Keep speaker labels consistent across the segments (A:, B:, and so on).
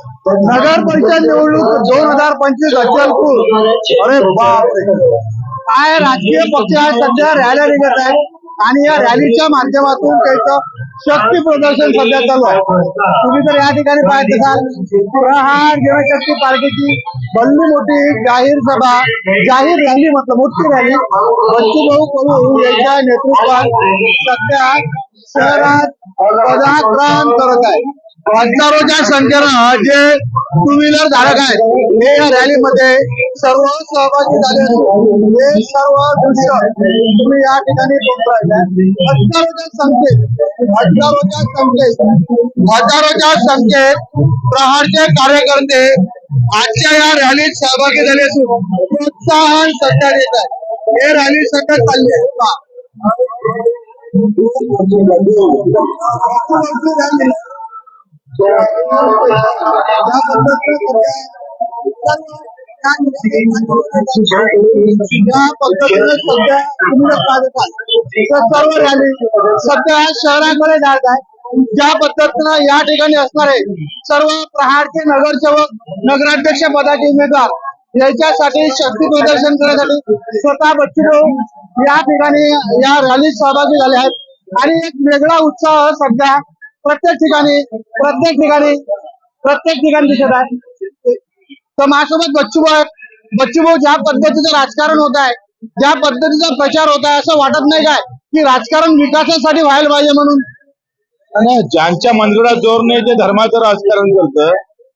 A: नगर परिषद निवडणूक दोन हजार पंचवीस अचलपूर. अरे बापरे. काय राजकीय पक्ष आहे सध्या रॅल्या निघत आहेत आणि या रॅलीच्या माध्यमातून त्याचं शक्ती प्रदर्शन सध्या चालू आहे. तुम्ही तर या ठिकाणी पाहत असाल प्रहार जनशक्ती पार्टीची भल्ली मोठी जाहीर सभा जाहीर रॅली म्हटलं मोठी रॅली बच्चूभाऊ कडू यांच्या नेतृत्वात सध्या शहरात पदाक्रांत करत आहे. हजारोच्या संख्येनं जे टू व्हीलर धारक आहेत हे या रॅलीमध्ये सर्व सहभागी झाले असून हे सर्व दृश्य तुम्ही या ठिकाणी हजारोच्या संख्येत हजारोच्या संख्येत हजारोच्या संख्येत प्रहारचे कार्यकर्ते आजच्या या रॅलीत सहभागी झाले असून प्रोत्साहन सध्या देत आहे हे रॅली सध्या चालली आहे. सध्या तुम्ही सर्व रॅली सध्या शहराकडे जात आहे ज्या पद्धतीनं या ठिकाणी नगराध्यक्ष उमेदवार. याच्यासाठी शक्ती प्रदर्शन करण्यासाठी स्वतः या ठिकाणी या रॅलीत सहभागी झाले आहेत. आणि एक वेगळा उत्साह सध्या प्रत्येक ठिकाणी प्रत्येक ठिकाणी प्रत्येक ठिकाणी दिसत आहे. तर माझ्यासोबत बच्चूभाऊ बच्चूभाऊ ज्या पद्धतीचं राजकारण होत आहे ज्या पद्धतीचा प्रचार होत आहे असं वाटत नाही काय? की राजकारण विकासासाठी व्हायला पाहिजे म्हणून?
B: आणि ज्यांच्या मंदिरात जोर नाही ते धर्माचं राजकारण करतं.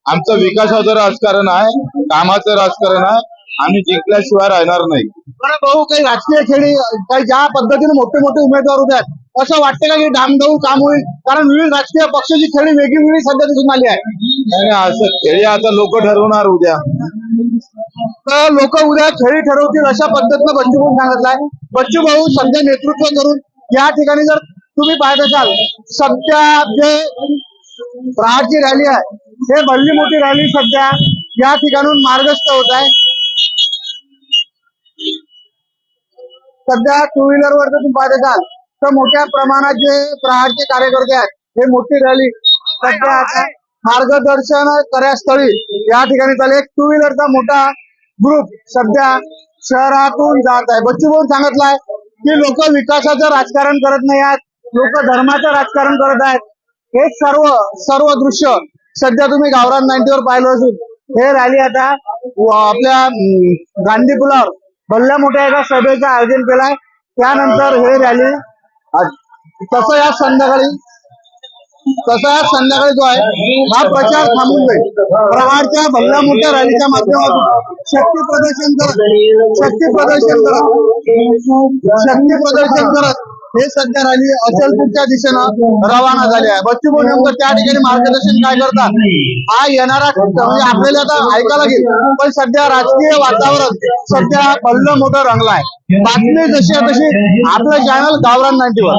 B: आमचं विकासाचं राजकारण आहे कामाचं राजकारण आहे. आम्ही जिंकल्याशिवाय राहणार नाही.
A: भाऊ काही राजकीय खेळी काही ज्या पद्धतीने मोठे मोठे उमेदवार होत आहेत असं वाटतं का की डामडऊ काम होईल? कारण विविध राजकीय पक्षाची खेळी वेगळी वेगळी सध्या दिसून आली आहे.
B: असं खेळी आता लोक ठरवणार उद्या.
A: तर लोक उद्या खेळी ठरवतील अशा पद्धतीनं बच्चू भाऊ सांगितलं आहे बच्चू भाऊ सध्या नेतृत्व करून या ठिकाणी जर तुम्ही पाहत असाल सध्या जे प्रहारची रॅली आहे हे भल्ली मोठी रॅली सध्या या ठिकाणून मार्गस्थ होत आहे. सध्या टू व्हीलर वर तुम्ही पाहत असाल तर मोठ्या प्रमाणात जे प्रहारचे कार्यकर्ते आहेत हे मोठी रॅली सध्या आता मार्गदर्शन करण्यास्थळी या ठिकाणी चालेल एक टू व्हीलरचा मोठा ग्रुप सध्या शहरातून जात आहे. बच्चू भाऊ सांगितलाय की लोक विकासाचं राजकारण करत नाही आहेत लोक धर्माचं राजकारण करत आहेत. हे सर्व सर्व दृश्य सध्या तुम्ही गावरान नाईन्टीवर पाहिलं असून हे रॅली आता आपल्या गांधी पुलावर भल्ल्या मोठ्या एका सभेचं आयोजन केलंय. त्यानंतर हे रॅली तसं या संध्याकाळी तसं आज संध्याकाळी जो आहे हा प्रचार थांबून जाईल. प्रहारच्या भल्ल्या मोठ्या रॅलीच्या माध्यमातून शक्ती प्रदर्शन करत शक्ती प्रदर्शन करत शक्ती प्रदर्शन करत हे सध्या रॅली अचलपूरच्या दिशेनं रवाना झाली आहे. बच्चू भाऊ नेमकं त्या ठिकाणी मार्गदर्शन काय करतात? हा येणारा म्हणजे आपल्याला आता ऐकायला गेलं पण सध्या राजकीय वातावरण सध्या भल्लं मोठं रंगला आहे. बातमी जशी आहे तशी आपलं चॅनल गावरान नाईन्टीवर